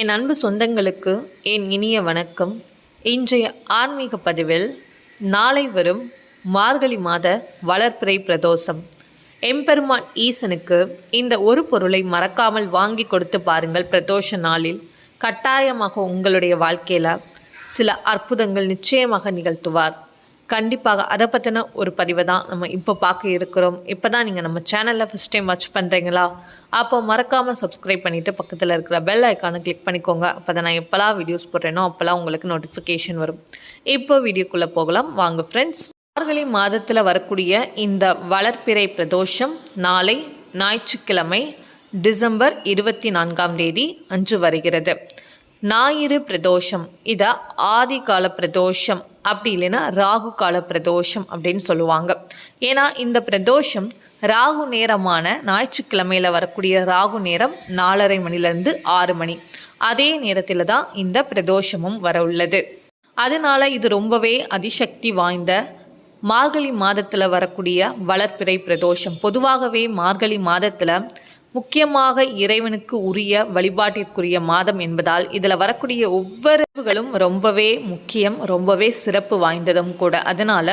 என் அன்பு சொந்தங்களுக்கு என் இனிய வணக்கம். இன்றைய ஆன்மீக பதிவில் நாளை வரும் மார்கழி மாத வளர்ப்பிறை பிரதோஷம். எம்பெருமான் ஈசனுக்கு இந்த ஒரு பொருளை மறக்காமல் வாங்கி கொடுத்து பாருங்கள் பிரதோஷ நாளில். கட்டாயமாக உங்களுடைய வாழ்க்கையில் சில அற்புதங்கள் நிச்சயமாக நிகழ்த்துவார். கண்டிப்பாக அதை பற்றின ஒரு பதிவை தான் நம்ம இப்போ பார்க்க இருக்கிறோம். இப்போ தான் நீங்கள் நம்ம சேனலில் ஃபஸ்ட் டைம் வாட்ச் பண்ணுறீங்களா அப்போ மறக்காமல் சப்ஸ்கிரைப் பண்ணிவிட்டு பக்கத்தில் இருக்கிற பெல் ஐக்கானை கிளிக் பண்ணிக்கோங்க. அப்போ தான் நான் எப்போல்லாம் வீடியோஸ் போடுறேனோ அப்போல்லாம் உங்களுக்கு நோட்டிஃபிகேஷன் வரும். இப்போ வீடியோக்குள்ளே போகலாம். வாங்க ஃப்ரெண்ட்ஸ் மார்கழி மாதத்தில் வரக்கூடிய இந்த வளர்ப்பிறை பிரதோஷம் நாளை ஞாயிற்றுக்கிழமை டிசம்பர் இருபத்தி நான்காம் தேதி அன்று வருகிறது. ஞாயிறு பிரதோஷம். இதை ஆதி கால பிரதோஷம் அப்படி இல்லைன்னா ராகு கால பிரதோஷம் அப்படின்னு சொல்லுவாங்க. ஏன்னா இந்த பிரதோஷம் ராகு நேரமான ஞாயிற்றுக்கிழமையில் வரக்கூடிய ராகு நேரம் நாலரை மணிலேருந்து ஆறு மணி. அதே நேரத்தில் தான் இந்த பிரதோஷமும் வர உள்ளது. அதனால இது ரொம்பவே அதிசக்தி வாய்ந்த மார்கழி மாதத்தில் வரக்கூடிய வளர்ப்பிறை பிரதோஷம். பொதுவாகவே மார்கழி மாதத்தில் முக்கியமாக இறைவனுக்கு உரிய வழிபாட்டிற்குரிய மாதம் என்பதால் இதில் வரக்கூடிய ஒவ்வொருகளும் ரொம்பவே முக்கியம் ரொம்பவே சிறப்பு வாய்ந்ததும் கூட. அதனால்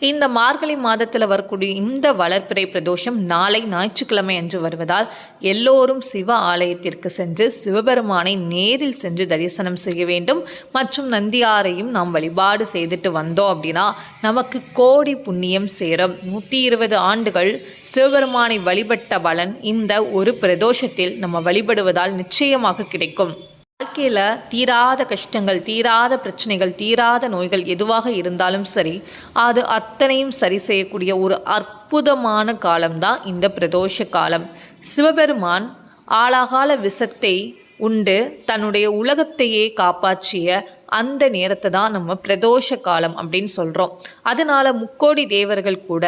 இந்த மார்கழி மாதத்தில் வரக்கூடிய இந்த வளர்ப்பிறை பிரதோஷம் நாளை ஞாயிற்றுக்கிழமை அன்று வருவதால் எல்லோரும் சிவ ஆலயத்திற்கு சென்று சிவபெருமானை நேரில் சென்று தரிசனம் செய்ய வேண்டும். மற்றும் நந்தியாரையும் நாம் வழிபாடு செய்துட்டு வந்தோம் அப்படின்னா நமக்கு கோடி புண்ணியம் சேரும். நூற்றி இருபது ஆண்டுகள் சிவபெருமானை வழிபட்ட பலன் இந்த ஒரு பிரதோஷத்தில் நம்ம வழிபடுவதால் நிச்சயமாக கிடைக்கும். வாழ்க்கையில் தீராத கஷ்டங்கள் தீராத பிரச்சனைகள் தீராத நோய்கள் எதுவாக இருந்தாலும் சரி அது அத்தனையும் சரி செய்யக்கூடிய ஒரு அற்புதமான காலம்தான் இந்த பிரதோஷ காலம். சிவபெருமான் ஆளாகால விஷத்தை உண்டு தன்னுடைய உலகத்தையே காப்பாற்றிய அந்த நேரத்தை தான் நம்ம பிரதோஷ காலம் அப்படின்னு சொல்கிறோம் அதனால முக்கோடி தேவர்கள் கூட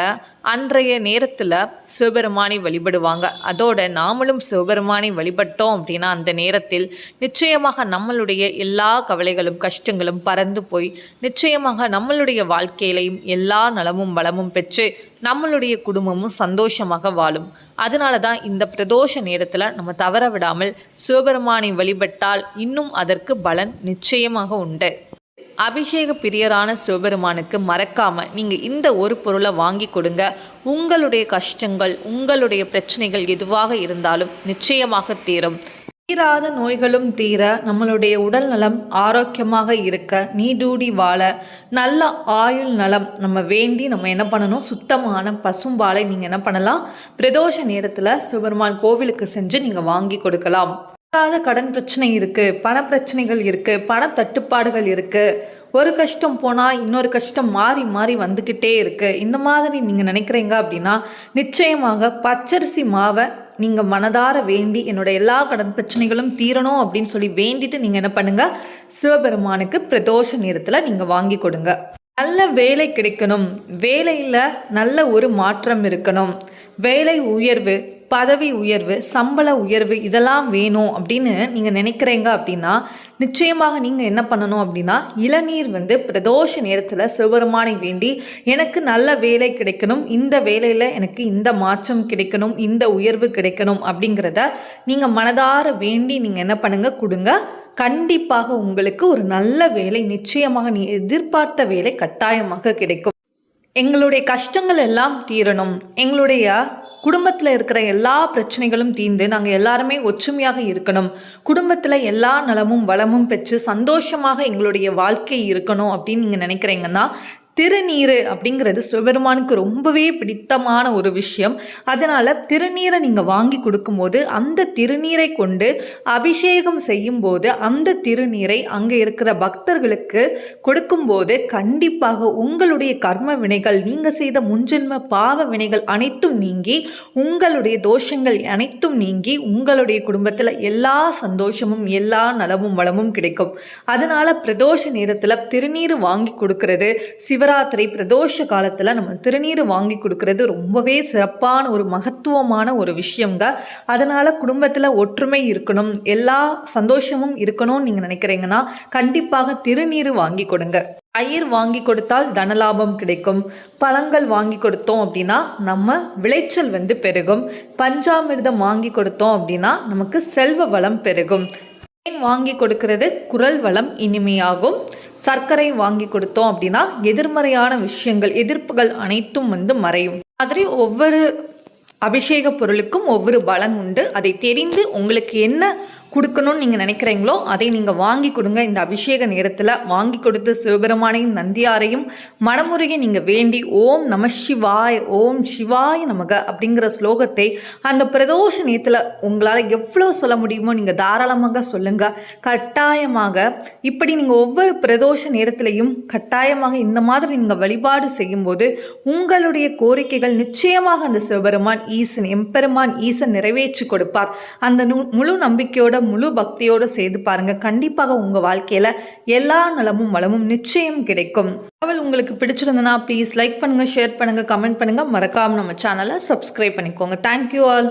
அன்றைய நேரத்தில் சிவபெருமானை வழிபடுவாங்க. அதோட நாமளும் சிவபெருமானை வழிபட்டோம் அப்படின்னா அந்த நேரத்தில் நிச்சயமாக நம்மளுடைய எல்லா கவலைகளும் கஷ்டங்களும் பறந்து போய் நிச்சயமாக நம்மளுடைய வாழ்க்கையிலையும் எல்லா நலமும் வளமும் பெற்று நம்மளுடைய குடும்பமும் சந்தோஷமாக வாழும். அதனால தான் இந்த பிரதோஷ நேரத்தில் நம்ம தவற விடாமல் சிவபெருமானை வழிபட்டால் இன்னும் அதற்கு பலன் நிச்சயமாக உண்டு. உண்டு. அபிஷேக பிரியரான சிவபெருமானுக்கு மறக்காம நீங்க இந்த ஒரு பொருளை வாங்கி கொடுங்க. உங்களுடைய கஷ்டங்கள் உங்களுடைய பிரச்சனைகள் எதுவாக இருந்தாலும் நிச்சயமாக தீரும். தீராத நோய்களும் தீர நம்மளுடைய உடல் நலம் ஆரோக்கியமாக இருக்க நீடூடி வாழ நல்ல ஆயுள் நலம் நம்ம வேண்டி நம்ம என்ன பண்ணணும்? சுத்தமான பசும்பாலை நீங்கள் என்ன பண்ணலாம்? பிரதோஷ நேரத்தில் சிவபெருமான் கோவிலுக்கு செஞ்சு நீங்கள் வாங்கி கொடுக்கலாம். தீராத கடன் பிரச்சனை இருக்குது பண பிரச்சனைகள் இருக்குது பண தட்டுப்பாடுகள் இருக்குது ஒரு கஷ்டம் போனால் இன்னொரு கஷ்டம் மாறி மாறி வந்துக்கிட்டே இருக்குது இந்த மாதிரி நீங்கள் நினைக்கிறீங்க அப்படின்னா நிச்சயமாக பச்சரிசி மாவை நீங்கள் மனதார வேண்டி என்னோட எல்லா கடன் பிரச்சனைகளும் தீரணும் அப்படின்னு சொல்லி வேண்டிட்டு நீங்கள் என்ன பண்ணுங்கள் சிவபெருமானுக்கு பிரதோஷ நேரத்தில் நீங்கள் வாங்கி கொடுங்க. நல்ல வேலை கிடைக்கணும். வேலையில் நல்ல ஒரு மாற்றம் இருக்கணும். வேலை உயர்வு பதவி உயர்வு சம்பள உயர்வு இதெல்லாம் வேணும் அப்படின்னு நீங்கள் நினைக்கிறீங்க அப்படின்னா நிச்சயமாக நீங்கள் என்ன பண்ணணும் அப்படின்னா இளநீர் வந்து பிரதோஷ நேரத்தில் சிவபெருமானை வேண்டி எனக்கு நல்ல வேலை கிடைக்கணும் இந்த வேலையில் எனக்கு இந்த மாற்றம் கிடைக்கணும் இந்த உயர்வு கிடைக்கணும் அப்படிங்கிறத நீங்கள் மனதார வேண்டி நீங்கள் என்ன பண்ணுங்கள் கொடுங்க. கண்டிப்பாக உங்களுக்கு ஒரு நல்ல வேலை நிச்சயமாக நீ எதிர்பார்த்த வேலை கட்டாயமாக கிடைக்கும். எங்களுடைய கஷ்டங்கள் எல்லாம் தீரணும். எங்களுடைய குடும்பத்தில் இருக்கிற எல்லா பிரச்சனைகளும் தீர்ந்து நாங்கள் எல்லாருமே ஒற்றுமையாக இருக்கணும். குடும்பத்தில் எல்லா நலமும் வளமும் பெற்று சந்தோஷமாக எங்களுடைய வாழ்க்கை இருக்கணும் அப்படின்னு நீங்கள் நினைக்கிறீங்கன்னா திருநீர் அப்படிங்கிறது சிவபெருமானுக்கு ரொம்பவே பிடித்தமான ஒரு விஷயம். அதனால் திருநீரை நீங்கள் வாங்கி கொடுக்கும்போது அந்த திருநீரை கொண்டு அபிஷேகம் செய்யும்போது அந்த திருநீரை அங்கே இருக்கிற பக்தர்களுக்கு கொடுக்கும்போது கண்டிப்பாக உங்களுடைய கர்ம வினைகள் நீங்கள் செய்த முன்ஜென்ம பாவ வினைகள் அனைத்தும் நீங்கி உங்களுடைய தோஷங்கள் அனைத்தும் நீங்கி உங்களுடைய குடும்பத்தில் எல்லா சந்தோஷமும் எல்லா நலமும் வளமும் கிடைக்கும். அதனால் பிரதோஷ நேரத்தில் திருநீர் வாங்கி கொடுக்கறது சிவ சிவராத்திரி பிரதோஷ காலத்தில் நம்ம திருநீர் வாங்கி கொடுக்கறது ரொம்பவே சிறப்பான ஒரு மகத்துவமான ஒரு விஷயங்க அதனால் குடும்பத்தில் ஒற்றுமை இருக்கணும் எல்லா சந்தோஷமும் இருக்கணும்னு நீங்கள் நினைக்கிறீங்கன்னா கண்டிப்பாக திருநீர் வாங்கி கொடுங்க. பயிர் வாங்கி கொடுத்தால் தனலாபம் கிடைக்கும். பழங்கள் வாங்கி கொடுத்தோம் அப்படின்னா நம்ம விளைச்சல் வந்து பெருகும். பஞ்சாமிர்தம் வாங்கி கொடுத்தோம் அப்படின்னா நமக்கு செல்வ வளம் பெருகும். தேன் வாங்கி கொடுக்கிறது குரல் வளம் இனிமையாகும். சர்க்கரை வாங்கி கொடுத்தோம் அப்படின்னா எதிர்மறையான விஷயங்கள் எதிர்ப்புகள் அனைத்தும் வந்து மறையும். மாதிரி ஒவ்வொரு அபிஷேக பொருளுக்கும் ஒவ்வொரு பலன் உண்டு. அதை தெரிந்து உங்களுக்கு என்ன கொடுக்கணும்னு நீங்கள் நினைக்கிறீங்களோ அதை நீங்கள் வாங்கி கொடுங்க. இந்த அபிஷேக நேரத்தில் வாங்கி கொடுத்து சிவபெருமானையும் நந்தியாரையும் மனமுருகி நீங்கள் வேண்டி ஓம் நம சிவாய் ஓம் சிவாய் நமக அப்படிங்கிற ஸ்லோகத்தை அந்த பிரதோஷ நேரத்தில் உங்களால் எவ்வளோ சொல்ல முடியுமோ நீங்கள் தாராளமாக சொல்லுங்கள் கட்டாயமாக இப்படி நீங்கள் ஒவ்வொரு பிரதோஷ நேரத்திலையும் கட்டாயமாக இந்த மாதிரி நீங்கள் வழிபாடு செய்யும்போது உங்களுடைய கோரிக்கைகள் நிச்சயமாக அந்த சிவபெருமான் ஈசன் எம்பெருமான் ஈசன் நிறைவேற்றி கொடுப்பார். அந்த முழு நம்பிக்கையோட முழு பக்தியோட செய்து பாருங்க. கண்டிப்பாக உங்க வாழ்க்கையில எல்லா நலமும் வளமும் நிச்சயம் கிடைக்கும். தகவல் உங்களுக்கு பிடிச்சிருந்ததுன்னா ப்ளீஸ் லைக் பண்ணுங்க ஷேர் பண்ணுங்க கமெண்ட் பண்ணுங்க. மறக்காம நம்ம சேனலை சப்ஸ்கிரைப் பண்ணிக்கோங்க. Thank you all